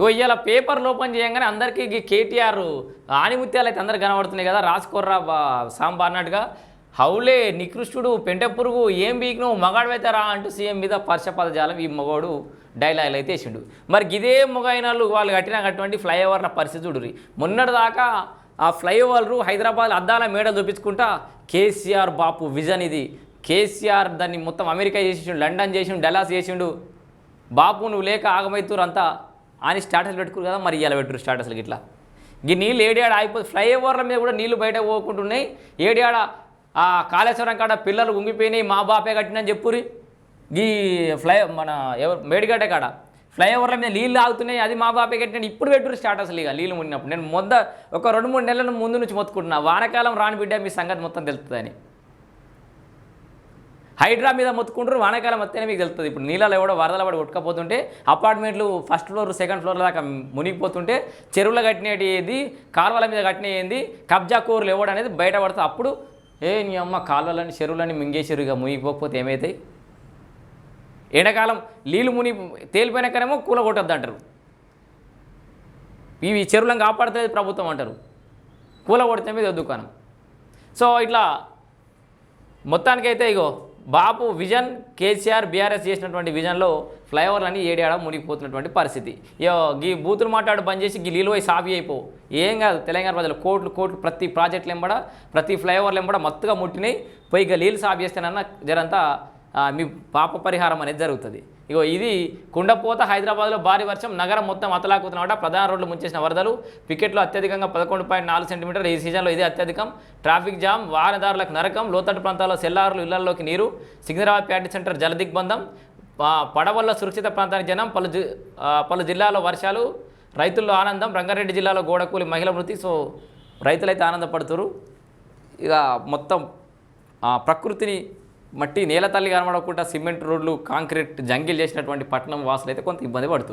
ఇగో ఇవాళ పేపర్లు ఓపెన్ చేయగానే అందరికీ కేటీఆర్ ఆనిముత్యాలు అయితే అందరు కనబడుతున్నాయి కదా రాసుకోర్రా బా అన్నట్టుగా. హౌలే నికృష్టుడు పెంటపురుగు ఏం బీక్ను మగాడు రా అంటూ సీఎం మీద పర్షపదజాలం ఈ మగోడు డైలాగులు అయితే వేసిండు. మరి ఇదే మొగైనాలు వాళ్ళు కట్టిన అటువంటి ఫ్లైఓవర్ల పరిస్థితి చూడుర్రి. మొన్నటిదాకా ఆ ఫ్లైఓవర్లు హైదరాబాద్ అద్దాల మేడ చూపించుకుంటా కేసీఆర్ బాపు విజన్ ఇది. కేసీఆర్ దాన్ని మొత్తం అమెరికా చేసిండు లండన్ చేసిండు డెలాస్ చేసిండు. బాపు నువ్వు లేక ఆగమైతురు అంతా అని స్టాటస్ పెట్టుకురు కదా మరి ఇలా పెట్టురు స్టాటస్లకి ఇట్లా ఈ నీళ్ళు ఏడియాడ ఆగిపోతే ఫ్లైఓవర్ల మీద కూడా నీళ్ళు బయట పోకుంటున్నాయి. ఏడియాడ ఆ కాళేశ్వరం కాడ పిల్లలు ఉంగిపోయినాయి మా బాపే కట్టినని చెప్పురి ఈ ఫ్లై మన ఎవరు మేడిగడ్డ కాడ. ఫ్లైఓవర్ల మీద నీళ్ళు ఆగుతున్నాయి అది మా బాపే కట్టిన ఇప్పుడు పెట్టురు స్టాటస్లు ఇక నీళ్ళు ముడినప్పుడు నేను మొద్ద ఒక రెండు మూడు నెలల ముందు నుంచి మొత్తుకుంటున్నా. వానకాలం రాని బిడ్డ మీ సంగతి మొత్తం తెలుస్తుందని హైడ్రా మీద మొత్తుకుంటారు వానాకాలం వస్తేనే మీకు తెలుస్తుంది. ఇప్పుడు నీళ్ళలో ఎవడో వరదల పడి కొట్టుకపోతుంటే అపార్ట్మెంట్లు ఫస్ట్ ఫ్లోర్ సెకండ్ ఫ్లోర్ దాకా మునిగిపోతుంటే చెరువుల కట్టినది కాలువల మీద కట్టినేది కబ్జా కూరలు ఎవడు అనేది బయటపడతా. అప్పుడు ఏ నీ అమ్మ కాలువలని చెరువులని మింగేసారు ఇక మునిగిపోకపోతే ఏమవుతాయి ఎండాకాలం నీళ్ళు ముని తేలిపోయినాకనేమో కూల కొట్టద్దు అంటారు. ఇవి చెరువులను కాపాడుతుంది ప్రభుత్వం అంటారు. కూల కొడితే మీద దుకాణం సో ఇట్లా మొత్తానికైతే ఇగో బాపు విజన్ కేసీఆర్ బీఆర్ఎస్ చేసినటువంటి విజన్లో ఫ్లైఓవర్లన్నీ ఏడాడ మునిగిపోతున్నటువంటి పరిస్థితి. ఇగో గీ బూతులు మాట్లాడు బంద్ చేసి గీ నీళ్ళు పోయి సాఫీ అయిపో. ఏం కాదు తెలంగాణ ప్రజలు కోట్లు కోట్లు ప్రతి ప్రాజెక్టులు ఎంబడ ప్రతి ఫ్లైఓవర్లు ఎంబడ మత్తుగా ముట్టినాయి పైగా లీలు నీళ్ళు సాఫ్ చేస్తేనన్నా జరంతా మీ పాప పరిహారం అనేది జరుగుతుంది. ఇగో ఇది కుండపోత హైదరాబాద్లో భారీ వర్షం నగరం మొత్తం అతలాకుతున్నమాట ప్రధాన రోడ్లు ముంచేసిన వరదలు పికెట్లో అత్యధికంగా పదకొండు పాయింట్ నాలుగు సెంటీమీటర్లు. ఈ సీజన్లో ఇది అత్యధికం. ట్రాఫిక్ జామ్ వాహనదారులకు నరకం లోతట్టు ప్రాంతాల్లో సెల్లార్లు ఇళ్ళలోకి నీరు సికింద్రాబాద్ ప్యాటి సెంటర్ జలదిగ్బంధం ఆ, పడవల్ల సురక్షిత ప్రాంతానికి జనం పలు జి- పలు జిల్లాల్లో వర్షాలు రైతుల్లో ఆనందం. రంగారెడ్డి జిల్లాలో గోడకూలి మహిళ మృతి. సో రైతులైతే ఆనందపడుతురు. ఇక మొత్తం ప్రకృతిని మట్టి నేల తల్లి కనబడకుండా సిమెంట్ రోడ్లు కాంక్రీట్ జంగిల్ చేసినటువంటి పట్టణం వాసులు అయితే కొంత ఇబ్బంది పడుతుంది